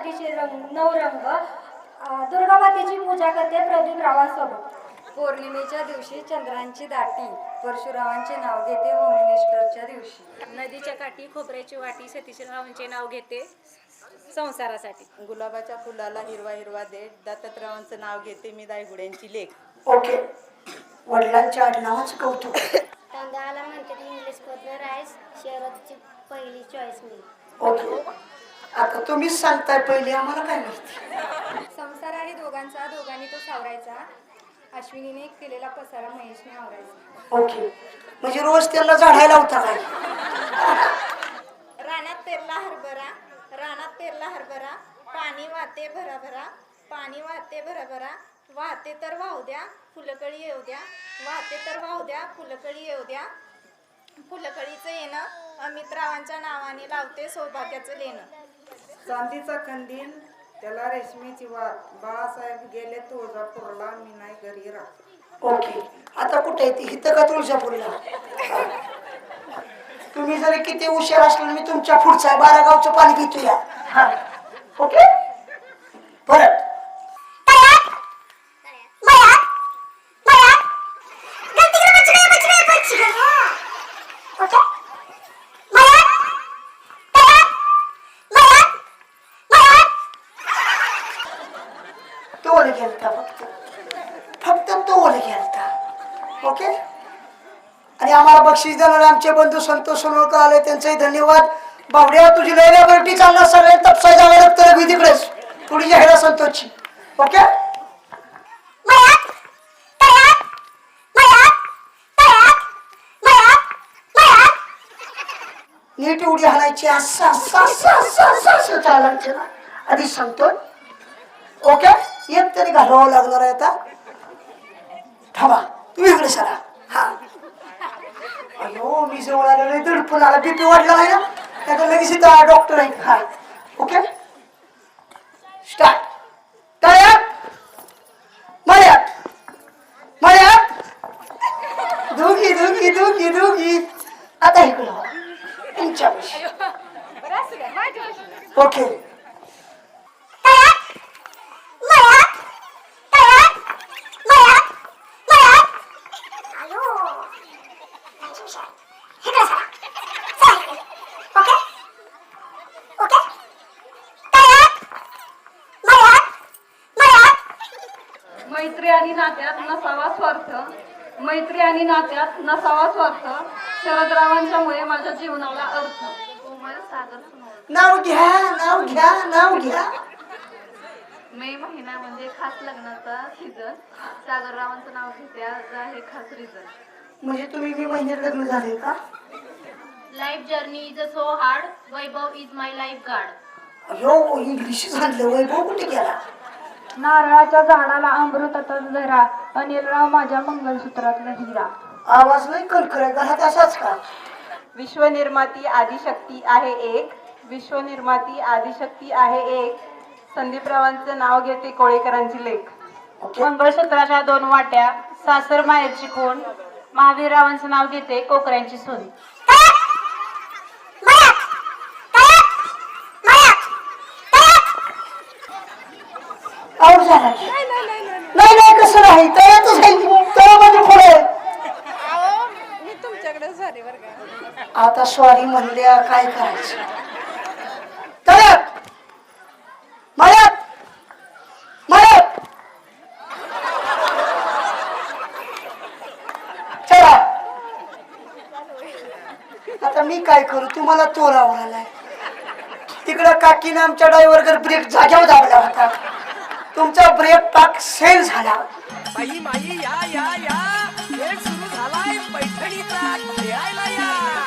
नऊ नवरात्रीचे रंग नवरंग अं, दुर्गामातेची पूजा करते प्रदीप रावांसोबत. पौर्णिमेच्या दिवशी चंद्रांची दाटी परशुरामांचे नाव घेते होमनिष्ठरच्या दिवशी. नदीच्या काठी खोबऱ्याची वाटी सतीशरावांचे नाव घेते संसारासाठी. गुलाबाच्या फुलाला हिरवा हिरवा देठ दत्तरावांचं नाव घेते मी दायगुड्यांची लेख. ओके. वडिलांच्या आडनावाचं कौतुक. तांदळाला म्हणतात इंग्लिश राईस शहराची पहिली चॉईस मी. ओके. आता तुम्हीच सांगताय पहिले आम्हाला काय माहिती? संसार आहे दोघांचा दोघांनी तो सावरायचा. अश्विनीने केलेला पसारा महेशने आवरायचा. ओके. म्हणजे रोज त्यांना झाडायला होता काय? रानात पेरला हरभरा रानात पेरला हरभरा पाणी वाहते भराभरा पाणी वाहते भराभरा वाहते तर वाहू द्या फुलकळी येऊ द्या वाहते तर वाहू द्या फुलकळी येऊ द्या. फुलकळीचं येणं अमित रावांच्या नावाने लावते सौभाग्याचं लेणं. चांदीचा खंदीन त्याला रेशमीची वात. बाळासाहेब गेले तुळजापूरला मी नाही घरी राहत. ओके. आता कुठे आहे ती? हिथं का तुळजापूरला? तुम्ही जरी किती हुशार असले मी तुमच्या पुढचा बारा गावचं पाणी पितो या हा. ओके? तोल गेलता फक्त फक्त तोल गेलता ओके आणि आम्हाला बक्षीस देणारे आमचे बंधू संतोष सोनवळकर आले त्यांचंही धन्यवाद बावड्या तुझी लय बरटी चालणार सगळे तपसाय जावं लागतं रवी तिकडेच थोडी जाहिरा संतोषची ओके नीट उडी हाणायची असं असं असं असं असं चालायचं ना आधी सांगतो ओके एक तरी घालवावं लागणार आहे आता. थांबा तुम्ही इकडे सरा हा. अयो मी जवळ आलो नाही दडपून आला. बीपी वाढला नाही ना? त्याचा लगेच इथं डॉक्टर आहे. हा. ओके? स्टार्ट तयार मळ्यात मळ्यात दोघी दोघी दोघी दोघी आता इकडं तुमच्यापाशी ओके. मैत्री आणि नात्यात नसावा स्वार्थ. मैत्री आणि नात्यात नसावा स्वार्थ. शरदरावांच्यामुळे माझ्या जीवनाला अर्थ. कोमल सागर. नाव घ्या नाव घ्या नाव घ्या. मे महिना म्हणजे खास लग्नाचा सीझन सागररावांचं नाव घेते आज आहे खास रिझन म्हणजे तुम्ही मी महिन्यात लग्न झाले का? Life journey is a so hard Vaibhav is my life guard अयो इंग्लिश झालं वैभव कुठे गेला? नारळाच्या झाडाला अमृताचा झरा अनिलराव माझ्या मंगलसूत्रातला हिरा आवाज नाही कणखर घरात असाच का? विश्वनिर्माती आदिशक्ती आहे एक. विश्वनिर्माती आदिशक्ती आहे एक. संदीपरावांचं नाव घेते कोळेकरांची लेख. मंगळसूत्राच्या दोन वाट्या सासर माहेरची खूण. महावीररावांचं नाव घेते कोकऱ्यांची सून. आऊट झाला. नाही नाही कसं नाही? तळ्यातच आहे तळ्यामध्ये पुढे आता स्वारी म्हणल्या काय करायचं? तळ्यात! मळ्यात! मळ्यात! चला. आता मी काय करू? तुम्हाला तोरावर आलाय तिकडं काकीने आमच्या ड्रायव्हर ब्रेक जाग्यावर दाबला होता. तुमचा ब्रेक पाक सेल झाला. बाई माई या या या. सुरू झालाय पैठणीचा खेळायला या.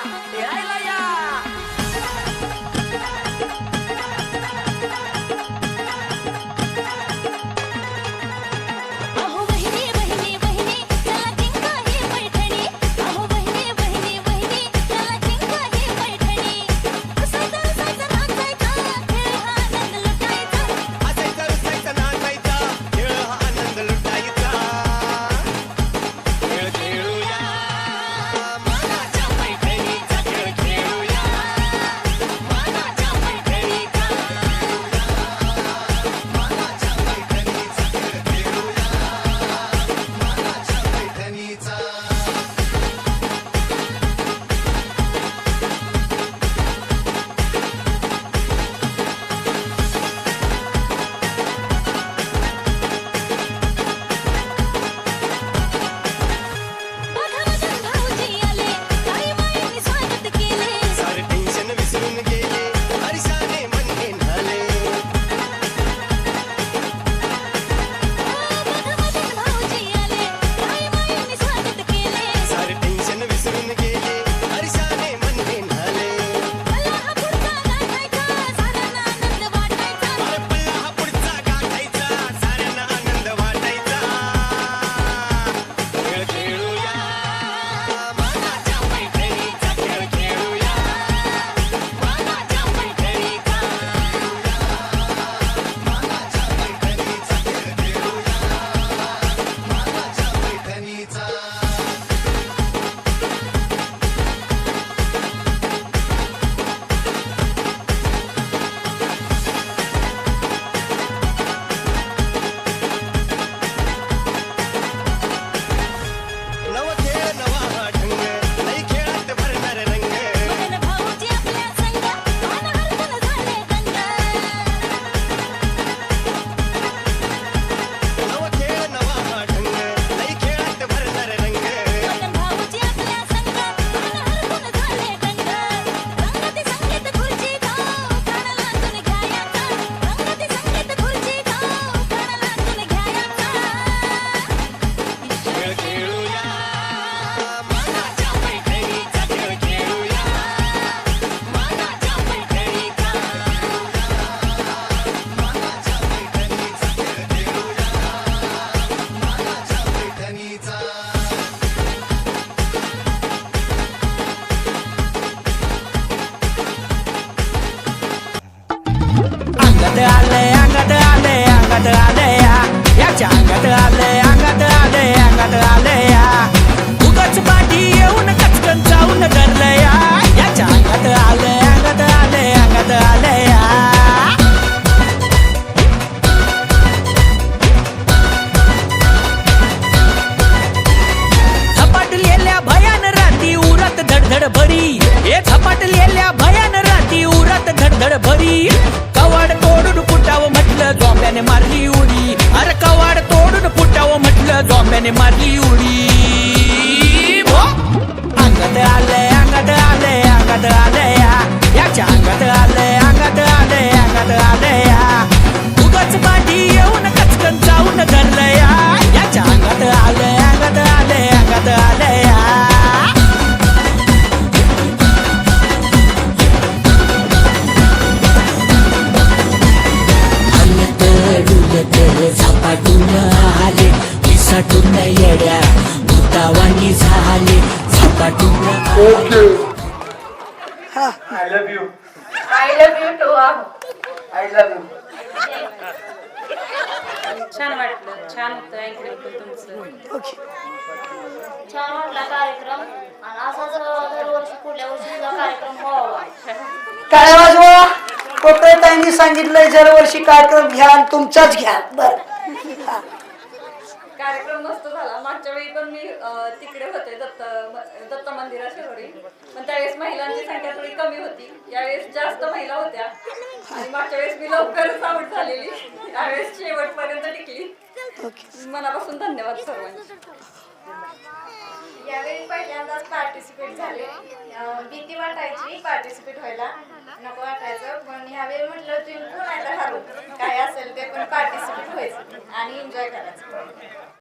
वादळ भरी. कवाड तोडून फुटावं म्हटलं जोंब्याने मारली उडी. अरे कवाड तोडून फुटावं म्हटलं जोंब्याने मारली उडी. I love you too I love you छान वाटलं. छान होतं ऐकलं तुमचं. ओके छान वाटला कार्यक्रम. आणि असाच दरवर्षी पुढल्या वर्षी कार्यक्रम व्हावा. काय वाजवा कोकळताईंनी सांगितलंय दरवर्षी कार्यक्रम घ्या आणि तुमचाच घ्या. बर. कार्यक्रम मस्त झाला. मागच्या वेळी पण मी तिकडे होते दत्त दत्त मंदिरा शेजारी पण त्यावेळेस महिलांची संख्या कमी होती. यावेळेस जास्त महिला होत्या. आणि मागच्या वेळेस मी लवकरच आउट झालेली. यावेळेस शेवटपर्यंत टिकली. मनापासून धन्यवाद सर्वांचे. यावेळी पहिल्यांदाच पार्टिसिपेट झाले. भीती वाटायची पार्टिसिपेट व्हायला. नको वाटायचं. पण ह्यावेळी म्हटलं जिंकून तर हरू. काय असेल ते पण पार्टिसिपेट व्हायचं. आणि एन्जॉय करायचं.